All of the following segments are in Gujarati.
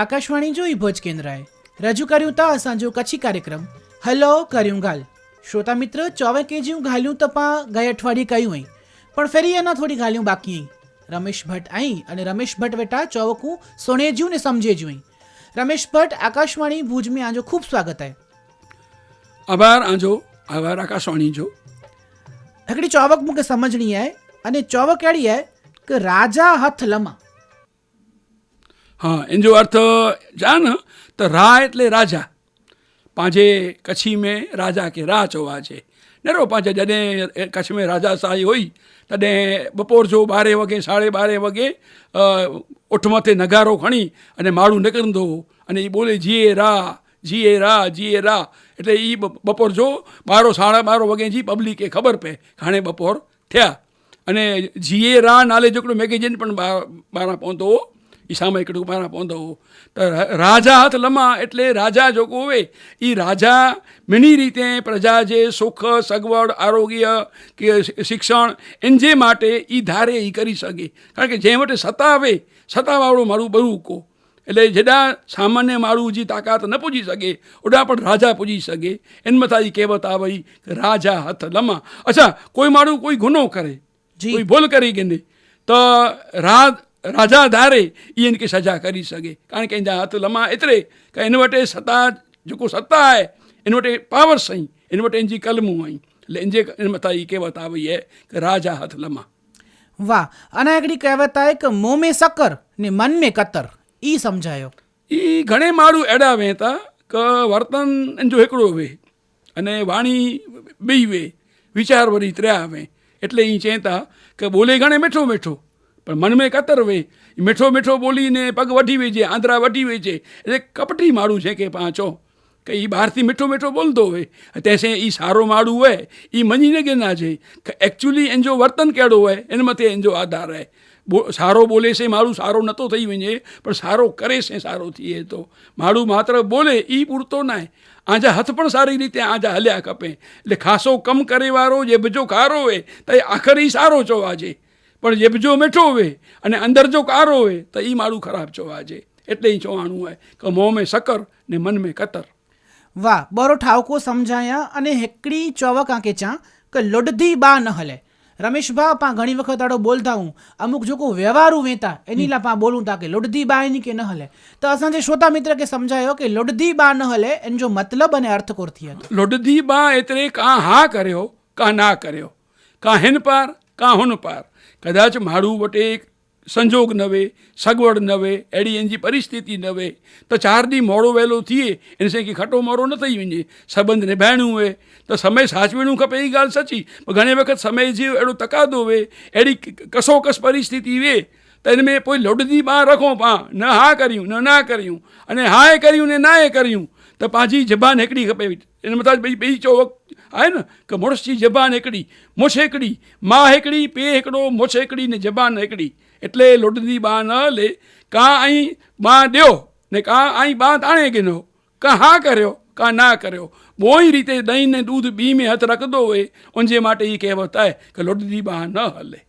આકાશવાણી જોઈ ભોજ કેન્દ્રએ રજૂ કર્યું તા સાંજો કચ્છી કાર્યક્રમ. હલો કર્યું ગાલ. શ્રોતા મિત્ર ચોવે કેજીયું ઘાલ્યું તપા ગયા અઠવાડિયે કહ્યું અહીં. પણ ફેરી એના થોડી ઘાલ્યું બાકી અહીં. રમેશ ભટ્ટ અહીં અને રમેશ ભટ્ટ બેટા ચોવકું સોનેજ્યું ને સમજેજ્યું અહીં. રમેશ ભટ્ટ આકાશવાણી ભુજમાં આજો ખૂબ સ્વાગત હે. આભાર આજો. આભાર આકાશવાણી જો. હકડી ચોવક મુકે સમજણી હે અને ચોવક એડી હે કે રાજા હથ લમા હા इन जो अर्थ जान त રા એટલે રાજા. પાંજે કચ્છી મેં રાજા કે રા ચવા છે. નરો પાંજે જॾहिं કચ્छ में राजाशाही हुई તॾहिं બપોર જો ॿारहें वॻे સાડે ॿारहें વગે ઉઠ મથે નગારો ખણી અને માળું નીકળંદો અને એ બોલે, જીએ રા જીએ રા જીએ રા એટલે એ બપોર જો બારો, સાડા બારો વગે જી પબ્લિકે ખબર પે, ઘણે બપોર થયા. અને જીએ રા નાલે જેકડો મેગેઝિન પણ ॿारहं પહોતો એ સામે કીધું મારા પોંધવું તો રાજા હાથ લમા એટલે રાજા જો કોવે એ રાજા ઘણી રીતે પ્રજા જે સુખ સગવડ આરોગ્ય કે શિક્ષણ એન જે માટે એ ધારે એ કરી શકે. કારણ કે જે માટે સતાવે સતાવાળું મારું બરું કો એટલે જેડા સામાન્ય મારું જે તાકાત ન પૂજી શકે ઓડા પણ રાજા પૂજી શકે. એનમાં થાય કહેવત ભાઈ રાજા હાથ લમા. અચ્છા કોઈ મારું કોઈ ગુનો કરે કોઈ ભૂલ કરી કે નહીં તો રાત ರಾಜಾಧಾರೆ ಇನ್ಕೆ ಸಜಾ करी सघे कारण कंहिंजा हथ लम्हा एतिरे की हिन वटि सता जेको सता आहे हिन वटि पावर सही हिन वटि हिन जी कलमूं आहिनि इन जे हिन मथां हीअ कहिवत आहे वई आहे की राजा हथ लम्हा वाह अञा हिकिड़ी कहिवत आहे की मुंहं में सकर ने मन में कतर ई सम्झायो ई घणे माण्हू अहिड़ा वेहनि था की वर्तन इन जो हिकिड़ो वेह અને વાણી ॿई वे वीचार वरी त्रिया वे એટલે એ ચેતા કે બોલે ઘણે મીઠો મીઠો પણ મનમાં કતર વે. મીઠો મીઠો બોલીને પગ વટી વે છે આંતરા વટી વે છે. એટલે કપટી માળું છે કે પાંચો. કે એ બહારથી મીઠો મીઠો બોલતો હોય. તેસે એ સારો માળું હોય એ મનીને કે ના છે. એકચ્યુઅલી એનો વર્તન કેળો હોય એનામાં તે એનો આધાર રહે. સારો બોલે છે મારું સારો નહોતો થઈ વञे પણ સારો કરે છે, સારો થઈએ તો. મારું માત્ર બોલે એ પૂરતો ના આજા હાથ પણ સારી રીતે આજા હલ્યા કપે. એટલે ખાસો કમ કરેવારો જે બીજો ખારો હોય તો આખર એ સારો છો. આજે પણ જેબજો મેઠો હોય અને અંદર જો કારો હોય તો એ મારું ખરાબ છો આજે એટલે એ ચોહાણું હોય કે મોં મેં સકર ને મન મેં કતર. વાહ બરો ઠાવકો સમજાયા અને હેકડી ચોવક આંકે ચા કે લોડધી બા ન હલે. રમેશભા પા ઘણી વખત આડો બોલતા હું. અમુક જોકો વ્યવહારું વેતા એની લા પા બોલું તા કે લોડધી બા એની કે ન હલે. તો અસાં જે શ્રોતા મિત્ર કે સમજાયો કે લોડધી બા ન હલે એનો જો મતલબ અને અર્થ કોરથી હતો. લોડધી બા એટલે કાં હા કર્યો કાં ના કર્યો. કાં હેન પાર કાં હુન પાર. કદાચ માળું વટે સંજોગ નવે, સગવડ નવે, એડી એનજી પરિસ્થિતિ નવે. તો ચાર દી મોડો વહેલો થઈએ એને સાંકી ખટો મોડો ન થઈ વञे સંબંધ નિભાइणो હોય, તો સમય સાચવીણું ખપે એ ॻाल्हि સચી. પણ ઘણી વખત સમય જે અहिड़ो તકાદો હોય અहिड़ी કસોકસ પરિસ્થિતિ વે. તો એને મેં કોઈ લોડદી બાં રખો પાं न हा करियूं न ना करियूं અને હા એ કર્યું ને ના એ કર્યું. તો પાંજી જબાન હિકડી ખપે इन मथां ॿई ॿई चओ આય ને કે મોણસની જબાન એકડી, મોછ એકડી, મા એકડી, પે એકડો, મોછ એકડી ને જબાન એકડી. એટલે લોટની બા ન લે, કાં અહીં બા ડ્યો ને કાં અહીં બા તાણે ગયો કાં હા કર્યો, કાં ના કર્યો. બોય રીતે દહીં ને દૂધ બીમે હથ રખદો હોય ઓંજે માટે એ કહેવત થાય કે લોટની બા ન હલે.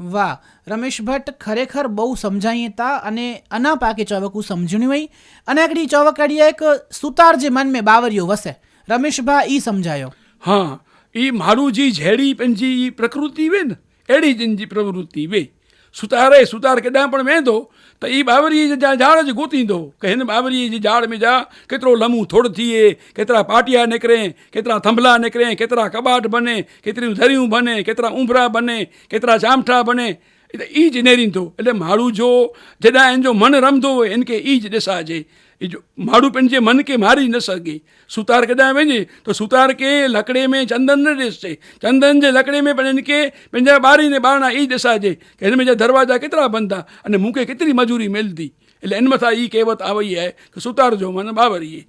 વાહ, રમેશ ભટ્ટ ખરેખર બહુ સમજાઈએ તા અને અના પાકે ચોવકું સમજણ્યું હોય. અને આગળ ચોવકાડીએ એક સુતાર જે મન મેં બાવરિયો વસે. રમેશભા ઈ સમજાયો. હા એ મારું જે ઝેડી પંજી પ્રકૃતિ વે ને એડી જંજી પ્રવૃત્તિ વે સુતારે સુતાર કે ડાં પણ વેંदो त ई बावरीअ जे जा झाड़ जे गोतींदो की हिन बावरीअ जे झाड़ में जा केतिरो लम्हूं थोड़ थिए केतिरा पाटिया निकिरे केतिरा थंभला निकिरे केतिरा कबाट बने केतिरियूं धरियूं बने केतिरा उंभरा बने केतिरा जामठा बने त ई ज नेरींदो એટલે માળું જો જॾहिं એનો મન રમતો હોય એને કે એ જ ॾिसाइजे એ જો મારું પણ જે મન કે મારી ન સકી સુતાર કદા વેજે તો સુતાર કે લકડે મેં ચંદન ન દેશે ચંદન જે લકડે મેં પણ કે પંજા બારીને બારણા એ દશા જે કે એને જે દરવાજા કેટલા બંધા અને મૂકે કેટલી મજૂરી મેલતી એટલે એન મથા એ કહેવત આવી હે કે સુતારજો મને બાવરીએ.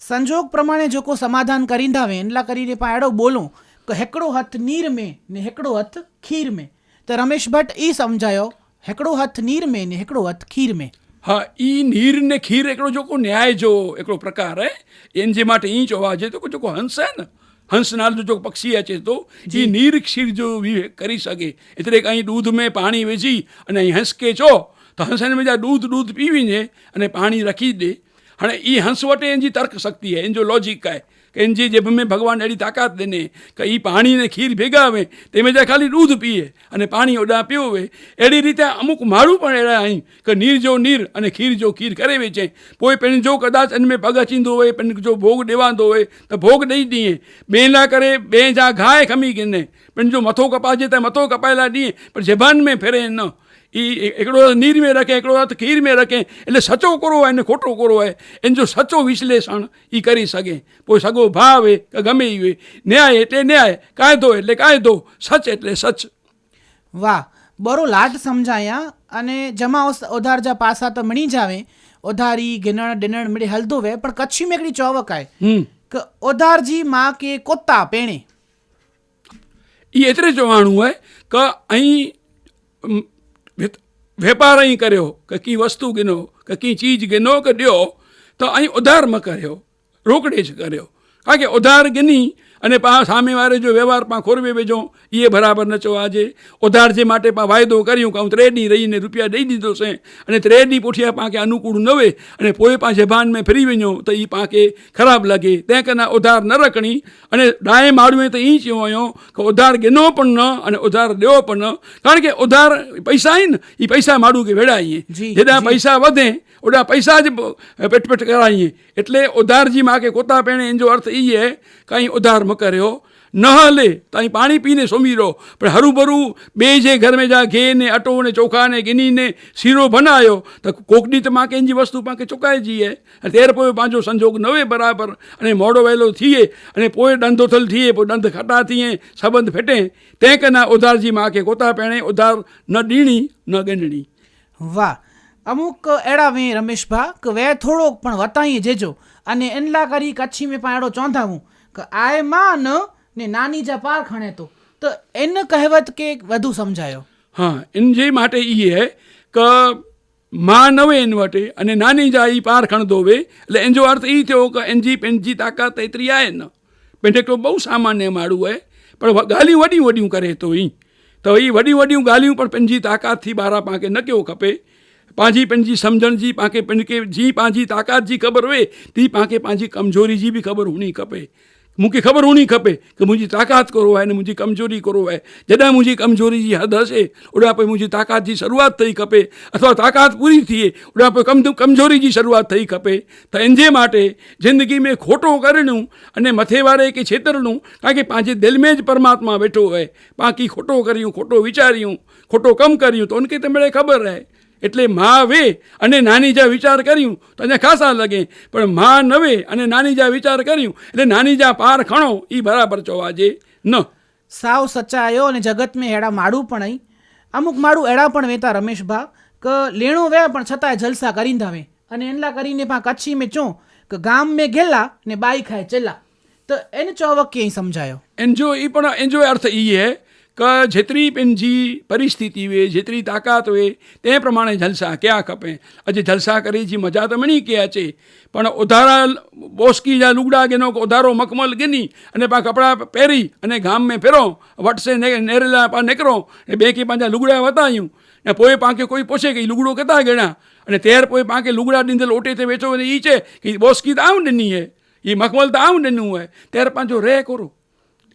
સંજોગ પ્રમાણે જો કો સમાધાન કરીને આવે એટલા કરીને પાડો બોલું, કે હેકડો હાથ નીર મેં ને હેકડો હાથ ખીર મેં. તો રમેશ ભટ્ટ એ સમજાયો, હેકડો હાથ નીર મેં ને હેકડો હાથ ખીર મેં. હા એ નીર ને ખીર એકડો જોકો ન્યાય જો એકડો પ્રકાર હે? એને જે માટે ઈ જોવા જે તો જોકો હંસ હે ને? હંસનાલ જો પક્ષી આચે તો એ નીર ખીર જો વિવેક કરી શકે. એટલે અહીં દૂધ મેં પાણી વેચી અને અહીં હંસ કે છો. તો હંસને બીજા દૂધ દૂધ પીવીને અને પાણી રાખી દે. અને એ હંસ વટે એની તર્ક શક્તિ હે એની જો લોજિક કાય કે જી જેબ મેં ભગવાન એડી તાકાત દેને, કે એ પાણીને ખીર ભેગાવે તેમે જ્યાં ખાલી દૂધ પીએ અને પાણી ઓડા પીવે એડી રીતે અમુક મારું પણ એડા અહીં કે નીર જો નીર અને ખીર જો ખીર કરેવે છે. કોઈ પણ જો કદાચ અનમે પગ અચીંદો હોય, પણ જો ભોગ દેવાંદો હોય, તો ભોગ દઈ દઈએ. બે ના કરે બે જા ઘાય ખમી ગઈને પણ જો મથો કપાજે, તો મથો કપાયેલા દઈએ. પણ જબાન મેં ફેરે ન. એ એકડો નીર મેં રખે એકડો હાથ ખીર મેં રખે એટલે સચો કરો હોય ને ખોટો કરો હોય એને જો સચો વિશ્લેષણ એ કરી શકે. કોઈ સગો ભાવ હોય કે ગમે એ હોય ન્યાય એટલે ન્યાય કાયદો એટલે કાયદો સચ એટલે સચ. વાહ બરો લાટ સમજાયા અને જમા ઓધાર જા પાસા તો મણી જાવે. ઓધારી ગિનણ ડિનણ મળી હલદો વે પણ કચ્છી મેકડી ચોવકાય. કે ઓધારજી માં કે કોતા પેણે? એ એટલે જોવાનું હોય કે અહીં વેપાર અહીં કર્યો, કે કી વસ્તુ ગિનો, કે કી ચીજ ગિનો કે ॾियो તો અહીં ઉધારમાં કર્યો, રોકડે જ કર્યો. કારણ કે ઉધાર ગિની અને પા સામેવારે જો વ્યવહાર પા ખોરવે બેજો એ બરાબર નચો આજે. ઉધારજી માટે પા વાયદો કર્યું કે હું ત્રેડી રહીને રૂપિયા દઈ દીધો છે અને ત્રેડી પોઠિયા પાંકે અનુકૂળ ન હોય અને પોએ પાસે ભાન મેં ફરી વન્યો તો એ પાંકે ખરાબ લાગે. તે કના ઉધાર ન રખણી અને ડાયે માળવે તો એ જ હોયો કે ઉધાર ગેનો પણ ન અને ઉધાર દેવો પણ ન. કારણ કે ઉધાર પૈસા ને એ પૈસા માડું કે વેડાઈએ જેના પૈસા વધે ઓડા પૈસા જ પેટ પેટ કરાઈએ. એટલે ઉધારજી માં કે કોતા પેણે એનો અર્થ એ કાંઈ ઉધાર ન કર્યો ન હલે તો અહીં પાણી પીને સુમી રહો પણ હરુભરું બે જે ઘર में જા ઘે ને અટો ને ચોખા ને ગિની ને सीरो बनायो त कोक ॾींहुं त मां कंहिंजी वस्तु पाण खे चुकाइजी आहे ऐं तेर पोइ पंहिंजो संजोग न हुए बराबरि अने मोड़ो वेलो थिए अने पोइ ॾंदो थल थिए पोइ ॾंद खटा थिए सबंध फिटे तंहिं करे उधार जी मां खे कोता पहिणे उधार न ॾीणी न ॻंढणी વાહ અમુક અહેડા વે રમેશ ભા કે વે થોડોક પણ વતાઈ જેજો અને એનલા કરી કચ્છી में પણ અહેડો ચોંધા હું કે આય માન ને નાની જા પારખણે તો. તો એન કહેવત કે વધુ સમજાયો? હા એન જે માટે એ હે કે માનવે એન વટે અને નાની જા એ પારખણ દોવે. એટલે એન જો અર્થ એ થયો કે એનજી પેનજી તાકાત એતરી આય ન. પેન્ટેક્ટો બહુ સામાન્ય માળું હોય પણ ગાલી વડી વડિયું કરે તો એ તો એ વડી વડિયું ગાલિયું પણ પેનજી તાકાતથી બારા પાંકે ન કેવો ખપે. પાંहिंजी पंहिंजी सम्झण जी पाण खे पंहिंजे जी पंहिंजी ताक़त जी ख़बर हुए ती पाण खे पंहिंजी कमज़ोरी जी बि ख़बर हुणी खपे मूंखे ख़बर हुन खपे की मुंहिंजी ताक़त करो आहे न मुंहिंजी कमज़ोरी करो आहे जॾहिं मुंहिंजी कमज़ोरी जी हद हसे ओॾा पोइ मुंहिंजी ताक़त जी शुरूआति थई खपे अथवा ताक़त पूरी थिए ओॾा पोइ कम कमज़ोरी जी शुरूआति थई खपे त इन जे माटे ज़िंदगी में खोटो करणु अने मथे वारे खे छेतरणु ताकी पंहिंजे दिलि में ज परमात्मा वेठो आहे बाकी खोटो करियूं खोटो वीचारियूं खोटो कमु करियूं त उनखे त मिड़े ख़बर आहे એટલે મા વે અને નાની જા વિચાર કર્યું તો એને ખાસા લાગે. પણ મહા નવે અને નાની જા વિચાર કર્યું એટલે નાની જા પાર ખણો એ બરાબર ચોવાજે. ન. સાવ સચ્ચાયો અને જગત મેં એડા માડું પણ અહીં. અમુક માડું એડા પણ વેતા રમેશભા કે લેણો વે પણ છતાંય જલસા કરી ધાવે. અને એનલા કરીને પા કચ્છી મેં ચો કે ગામ મેં ગેલા ને બાઈ ખાય ચેલા. તો એને ચોવક ક્યાંય સમજાયો. એન જો એ પણ એન જો અર્થ એ હે કે જેતરી પેનજી પરિસ્થિતિ હોય જેતરી તાકાત હોય તે પ્રમાણે જલસા ક્યાં ખપે? અજે જલસા કરી જી, મજા તો મણી ક્યાં છે. પણ ઉધારા બોસકી જા લુગડા ગેનો, ઉધારો મકમલ ગેની, અને પા કપડાં પહેરી, અને ગામ મેં ફેરો, વટસે નેરેલા પા નીકળો ને બે કે પાંજા લુગડા વતાયું. ને પોએ પાંખે કોઈ પોછે કે લુગડો કતા ગણા? અને તેર પોએ પાંખે લુગડા નીંદલ ઓટે તે વેચો એ છે કે બોસકી તો આવું નહીં હે. એ મખમલ તો આવું નહીં હોય ત્યાર પાંજો રે કરો.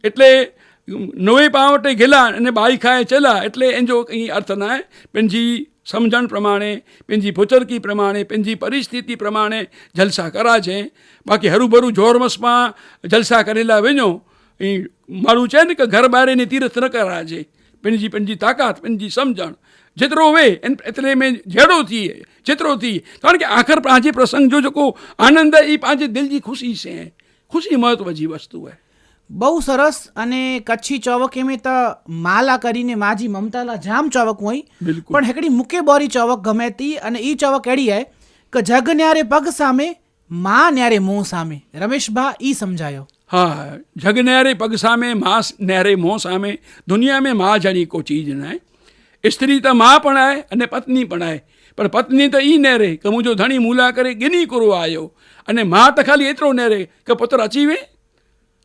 એટલે નવે પાવટે ઘેલા અને બાઈ ખાએ ચેલા એટલે એનો કંઈ અર્થ ના. पंहिंजी સમજણ પ્રમાણે पंहिंजी ફુચરકી પ્રમાણે पंहिंजी પરિસ્થિતિ પ્રમાણે જલસા કરા છે. બાકી હરુભરું જોરમસમાં જલસા કરેલા વञो અહીં મારું છે ને કે ઘર બારેની તીર્થ ન કરા છે. पंहिंजी पंहिंजी તાકાત पंहिंजी સમજણ. જેટલો હોય એટલે મેં જેડો થઈએ જેટલો થઈએ કારણ કે આખર આજે પ્રસંગ જો જેકો આનંદ એ પાંચે દિલજી ખુશી છે. ખુશી મહત્વ જી વસ્તુ હોય બહુ સરસ અને કચ્છી ચોવક એમે તો માલા કરીને માજી મમતાલા જામ ચોવક હોય. પણ હેકડી મુકે બોરી ચોવક ગમે તી અને ઈ ચોવક એડી હે કે જગ ન્યારે પગ સામે માં ન્યારે મોં સામે. રમેશભા ઈ સમજાયો. હા જગ ન્યારે પગ સામે માસ ન્યારે મોં સામે. દુનિયા મેં માં જણી કો ચીજ ના સ્ત્રી તો માં પણ આય અને પત્ની પણ આય પણ પત્ની તો ઈ નેરે કે મુજો ધણી મૂલા કરે ગિની કરો આયો. અને માં તો ખાલી એટલો નેરે કે પુત્ર અચીવે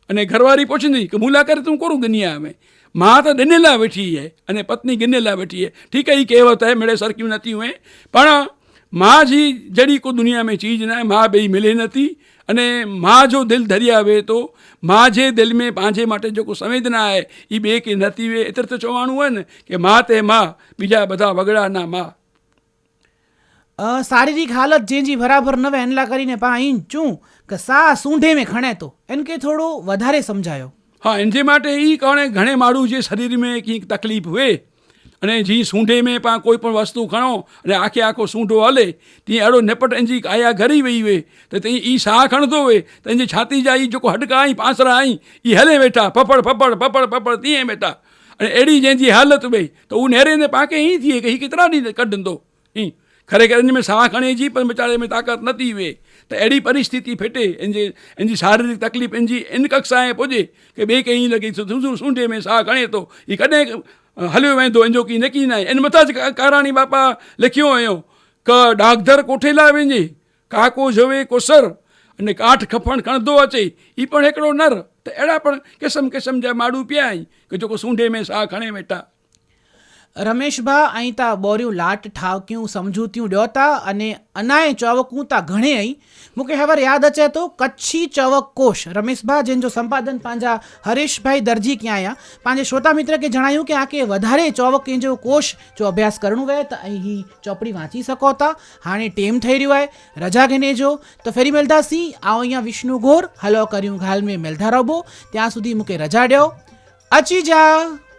અને ઘરવાળી પહોંચી કે મુલાકાત હું કરું ગનિયા અમે? માં તો ગનેલા બેઠી હે અને પત્ની ગનેલા બેઠી હે. ठीक है ये कहावत है मेरे सर क्यों नहीं हुए પણ માં જી જડી કો દુનિયા મેં ચીજ ના માં બે મિલે નથી. અને માં જો દિલ ધરી આવે તો માં જે દિલ મેં પાંજે માટે જો કોઈ સંવેદના હે એ બે કે નથી હોય એટલે તો ચોવાણું હોય ને કે માં તે માં, બીજા બધા વગડાના માં. શારીરિક હાલત જે જી બરાબર નવે એનલા કરીને પા અહીં ચું કે સા સૂંઢે મેં ખણે તો. એન કે થોડો વધારે સમજાયો. હા એનથી માટે એ કારણે ઘણે મારું જે શરીરમાં કંઈક તકલીફ હોય અને જે સૂંઢે મેં પા કોઈ પણ વસ્તુ ખણો અને આખે આખો સૂંઢો હલે, ત્યાં અડો નેપટ એની આયા ઘરી વઈ હોય, તો તે એ સાહ ખણતો હોય, તો એની છાતી જાય, જેકો હડકા આઈ પાસરા આઈ એ હલે બેઠા, ફફડ ફફડ ફફડ ફફડ તીअं બેઠા. અને અડી જंहिंजी હાલत भई તો હું નેરે ને પાકે ઈ થઈએ કે ઈ કેતરા ॾींहं कढंदो ઈ खरे करे इन में साह खणे जी पर वीचारे में ताक़त नथी वे त अहिड़ी परिस्थिति फिटे इनजे इनजी शारीरिक तकलीफ़ इनजी इन कक्षाए पुॼे की ॿिए खे ईअं लॻे सु सूंढे में साह खणे थो हीउ कॾहिं हलियो वेंदो इंजो की नकी न आहे इन मथां काराणी बापा लिखियो हुयो क डागदर कोठे लाइ वञे काको जवे को सर अने काठ खपण खणंदो अचे ई पण हिकिड़ो नर त अहिड़ा पण क़िस्म क़िस्म जा माण्हू पिया आहिनि की जेको सूंढे में साह खणे वेठा રમેશભા અહીં તા બોર્યું લાટ ઠાવક્યું, સમજૂત્યું ડ્યોતા અને અનાય ચોવકું તા ઘણે અહીં મૂકે હવે યાદ અચે તો કચ્છી ચોવક કોશ. રમેશભા જેન જો સંપાદન પાંજા હરીશભાઈ દરજી ક્યાં આયા? પાંજે શ્રોતા મિત્ર કે જણાયું કે આકે વધારે ચોવક જો કોશ જો અભ્યાસ કરણું હોય તો અહીં ચોપડી વાંચી શકો તા. હાણે ટેમ થઈ રહ્યું હોય રજા ઘેને જો, તો ફેરી મેલદાસી આવો અહીંયા વિષ્ણુ ગોર, હલો કર્યું ઘાલ મેં મેલધા રબો ત્યાં સુધી મૂકે રજા ડ્યો. અચી જા.